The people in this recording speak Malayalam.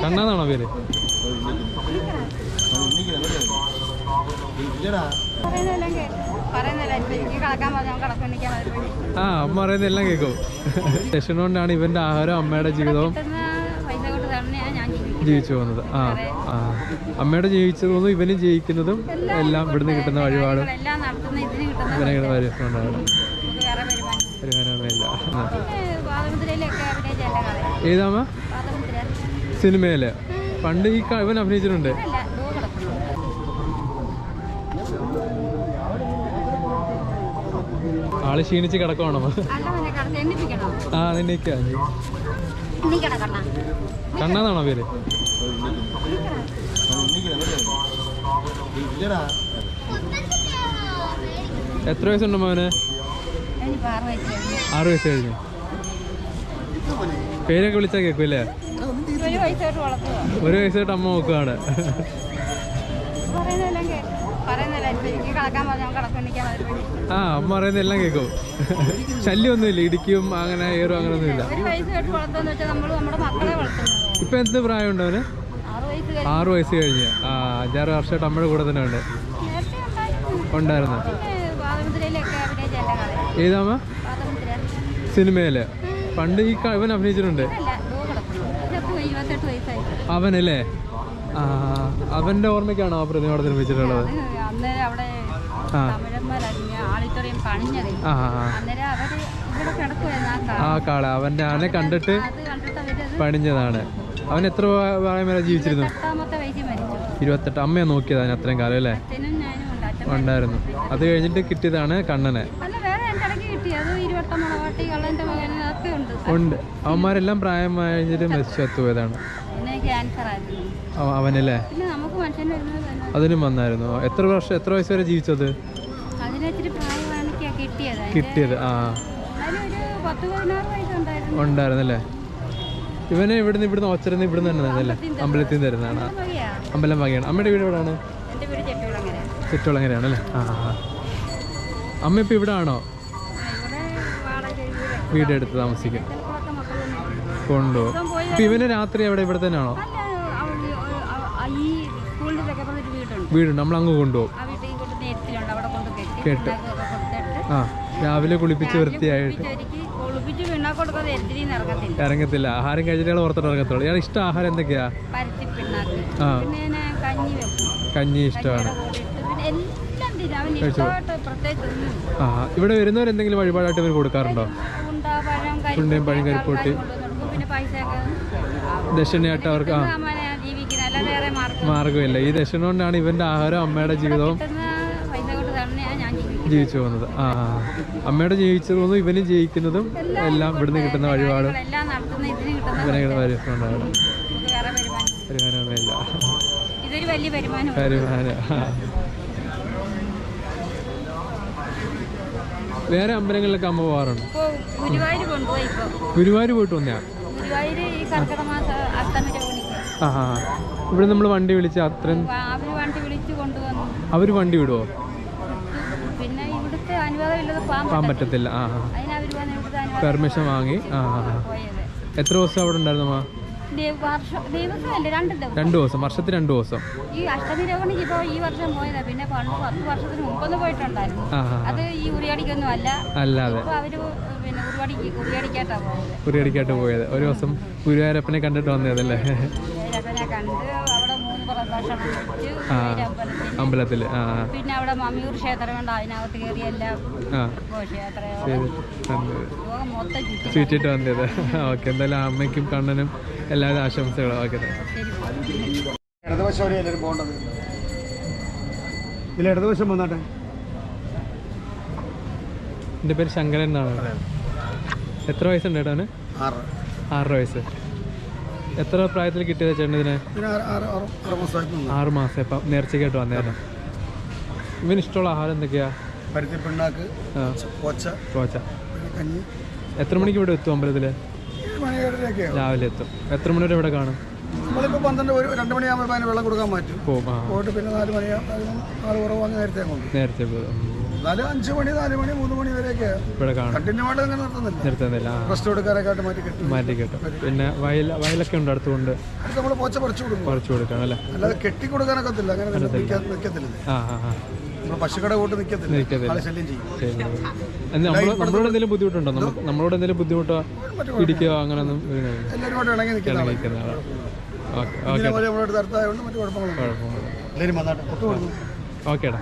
കണ്ണാന്നാണോ പേര്? ആ അമ്മ പറയുന്ന എല്ലാം കേൾക്കും. ദക്ഷിണ കൊണ്ടാണ് ഇവന്റെ ആഹാരം അമ്മയുടെ ജീവിതവും ജീവിക്കുന്നത്. ജീവിച്ചു പോകുന്നത്. ആ ആ. അമ്മയുടെ ജീവിച്ചതും ഇവനും ജയിക്കുന്നതും എല്ലാം ഇവിടുന്ന് കിട്ടുന്ന വഴിപാടും കിട്ടുന്ന വരുമാനമില്ല ഏതാമ്മ സിനിമയിൽ. പണ്ട് ഈ ഇവൻ അഭിനയിച്ചിട്ടുണ്ട്. ആൾ ക്ഷീണിച്ച് കിടക്കുവാണോ? ആ കണ്ണാന്നാണോ പേര്? എത്ര വയസ്സുണ്ട് മോനെ? ആറ് വയസ്സ് കഴിഞ്ഞു. പേരൊക്കെ വിളിച്ചാൽ കേൾക്കൂല്ലേ? ഒരു വയസ്സായിട്ട് തൊട്ട് അമ്മ നോക്കുകയാണ് ആ അമ്മ പറയുന്ന എല്ലാം കേൾക്കും ശല്യമൊന്നുമില്ല ഇടിക്കും അങ്ങനെ ഏറും അങ്ങനെ ഒന്നുമില്ല ഇപ്പൊ എന്ത് പ്രായമുണ്ട് അവന്? ആറു വയസ്സ് കഴിഞ്ഞ്. വയസ്സ് ആ അഞ്ചാറ് വർഷമായിട്ട് അമ്മയുടെ കൂടെ തന്നെ ഉണ്ട്. ഉണ്ടായിരുന്നു. ഏതാമ്മ സിനിമയിൽ. പണ്ട് ഈ ഇവൻ അഭിനയിച്ചിട്ടുണ്ട്. ഇരുപത്തെട്ട് വയസ്സായി. അവനല്ലേ? അവന്റെ ഓർമ്മയ്ക്കാണോ ആ പ്രതിമ അവിടെ നിർമ്മിച്ചിട്ടുള്ളത് അന്നേരം അവിടെ ആ. കാള. അവന്റെ അവനെ കണ്ടിട്ട് പണിഞ്ഞതാണ്. അവൻ എത്ര പ്രായം വരെ ജീവിച്ചിരുന്നു? ഇരുപത്തെട്ട്. അമ്മയെ നോക്കിയതാണ് അത്രയും കാലം അല്ലേ? ഉണ്ടായിരുന്നു. അത് കഴിഞ്ഞിട്ട് കിട്ടിയതാണ് കണ്ണനെ അല്ല വേറെ എന്റെ ഇടയ്ക്ക് കിട്ടി അത് ഇരുവട്ട മുളവാട്ടി കള്ളന്റെ മകൻ അതൊക്കെ ഉണ്ട്. അവന്മാരെല്ലാം പ്രായം കഴിഞ്ഞിട്ട് മരിച്ചു എത്തുപോയതാണ് അവനല്ലേ? അതിനും വന്നായിരുന്നു. എത്ര വർഷം എത്ര വയസ്സ് വരെ ജീവിച്ചത്? കിട്ടിയത്. ആ. ഉണ്ടായിരുന്നല്ലേ? ഇവനെ ഇവിടുന്ന് ഇവിടുന്ന് ഒച്ചരുന്ന് ഇവിടുന്ന് തന്നെ തന്നല്ലേ അമ്പലത്തിൽ നിന്ന് തരുന്നതാണ്. അമ്പലം വകയാണ്. അമ്മയുടെ വീട് എവിടെയാണ്? ചുറ്റുളങ്ങരയാണ് അല്ലേ? ആ. അമ്മ ഇപ്പം ഇവിടെ ആണോ? വീട് എടുത്ത് താമസിക്കും. കൊണ്ടുപോകും. ഇവന് രാത്രി അവിടെ ഇവിടെ തന്നെയാണോ? വീടുണ്ട്. നമ്മൾ അങ്ങ് കൊണ്ടുപോകും. കെട്ടി. ആ രാവിലെ കുളിപ്പിച്ച് വൃത്തിയായിട്ട്. ഇറങ്ങത്തില്ല. ആഹാരം കഴിച്ചിട്ട് ഓർത്തിട്ട് ഇറങ്ങത്തുള്ളൂ. ഇയാൾ ഇഷ്ടം ആഹാരം എന്തൊക്കെയാ? ആ. കഞ്ഞി ഇഷ്ടമാണ്. ആ ഇവിടെ വരുന്നവരെന്തെങ്കിലും വഴിപാടായിട്ട് ഇവർ കൊടുക്കാറുണ്ടോ? ഉണ്ട പഴം കരിപ്പൂട്ടി ദക്ഷിണയായിട്ട് അവർക്ക് ആ. മാർഗമില്ല ഈ ദക്ഷിണ കൊണ്ടാണ് ഇവന്റെ ആഹാരം അമ്മയുടെ ജീവിതവും ജീവിച്ചു പോകുന്നത്. ആ അമ്മയുടെ അമ്മയുടെ ജീവിച്ചതും ഇവനും ജീവിക്കുന്നതും എല്ലാം ഇവിടുന്ന് കിട്ടുന്ന വഴിപാടും. ഇവനെ വരുന്നുണ്ടാണ് നമുക്ക് വേറെ വരുമാനം വരുമാനമില്ല. വരുമാനം വരുമാനം ആ. വേറെ അമ്പലങ്ങളിലൊക്കെ അമ്മ പോകാറുണ്ട് ഗുരുവായൂർ പോയിട്ട് വന്നയാ? ആ ഇവിടെ നമ്മൾ വണ്ടി വിളിച്ച് അത്രയും അവർ വണ്ടി വിടുവോ? പിന്നെ ഇവിടുത്തെ പോകാൻ പോകാൻ പറ്റും പറ്റത്തില്ല. ആ പെർമിഷൻ വാങ്ങി. ആ. എത്ര ദിവസം അവിടെ ഉണ്ടായിരുന്നു രണ്ട് ദിവസം. വർഷത്തിൽ രണ്ട് ദിവസം. ഈ അഷ്ടമി രോഹിണിക്ക് ഇപ്പോൾ ഈ വർഷം പോയതാ. പിന്നെ പണ്ട് പത്ത് വർഷത്തിന് മുമ്പൊന്ന് പോയിട്ടുണ്ടായിരുന്നു. അത് ഈ ഉറിയടിക്കൊന്നും അല്ല. അല്ലാതെ അവർ പിന്നെ ഉറിയടിക്കാട്ടാ പോയത്. ഒരു ദിവസം ഗുരുവായൂരപ്പനെ കണ്ടിട്ട് വന്നതല്ലേ? ആ, പിന്നെ അവിടെ മമ്മിയൂർ ക്ഷേത്രം കൊണ്ട് അതിനകത്ത് കയറി എല്ലാം ചുറ്റിട്ട് വന്നത്. ഓക്കെ. എന്തായാലും അമ്മയ്ക്കും കണ്ണനും എല്ലാവരും ആശംസകളും ഓക്കെ ഇതിൽ ഇടതുവശം വഴി എല്ലാവരും പോകേണ്ടത്? ഇല്ല ഇടതുവശം വന്നാട്ടെ. എന്റെ പേര് ശങ്കരൻ എന്നാണ്. എത്ര വയസ്സുണ്ട് ചേട്ടന് ആറ്. ആറര വയസ്സ്. എത്ര പ്രായത്തിൽ കിട്ടിയത് ചേട്ടൻ ഇതിന്? ആറ് മാസം. ഇപ്പം നേർച്ചയ്ക്കായിട്ട് വന്നേരം ഇവന് ഇഷ്ടമുള്ള ആഹാരം എന്തൊക്കെയാ? പരുത്തി പിണ്ണാക്ക് ആ. കൊച്ച കോച്ച എത്ര മണിക്ക് ഇവിടെ എത്തും ഏഴരയൊക്കെയാവും രാവിലെ എത്തും. എത്ര മണി വരെ ഇവിടെ കാണും? നമ്മളിപ്പോൾ പന്ത്രണ്ട് ഒരു രണ്ട് മണിയാകുമ്പോൾ അതിന് വെള്ളം കൊടുക്കാൻ ആ പോയിട്ട് പിന്നെ നാല് മണിയാകുമ്പോൾ നാല് കുറവാങ്ങി നേരത്തെ കൊണ്ട് നേരത്തെ പോകും. എന്നാലും അഞ്ച് മണി നാല് മണി മൂന്ന് മണി വരെയൊക്കെ ഇവിടെ കാണും. കണ്ടിന്യൂവായിട്ട് അങ്ങനെ നിർത്തുന്നില്ല. നിർത്തുന്നില്ല റെസ്റ്റ് കൊടുക്കാനൊക്കെ ആയിട്ട് മാറ്റി കെട്ടി മാറ്റി കിട്ടും. പിന്നെ വയൽ വയലൊക്കെ ഉണ്ട് അടുത്തുകൊണ്ട്. അത് നമ്മൾ പോച്ച പറിച്ചു കൊടുക്കും. പറിച്ചു കൊടുക്കണം അല്ലേ? അല്ലാതെ കെട്ടി കൊടുക്കാനൊക്കത്തില്ല അങ്ങനെ നിൽക്കത്തില്ല ആ ആ പശുക്കട കൂട്ട് നമ്മളോട് എന്തെങ്കിലും ബുദ്ധിമുട്ടുണ്ടോ? നമുക്ക് നമ്മളോട് എന്തെങ്കിലും ബുദ്ധിമുട്ടോ? ആളെ നിൽക്കുന്ന ആളാണ്. ഓക്കെ വന്നാട്ടെ. ഓക്കേടാ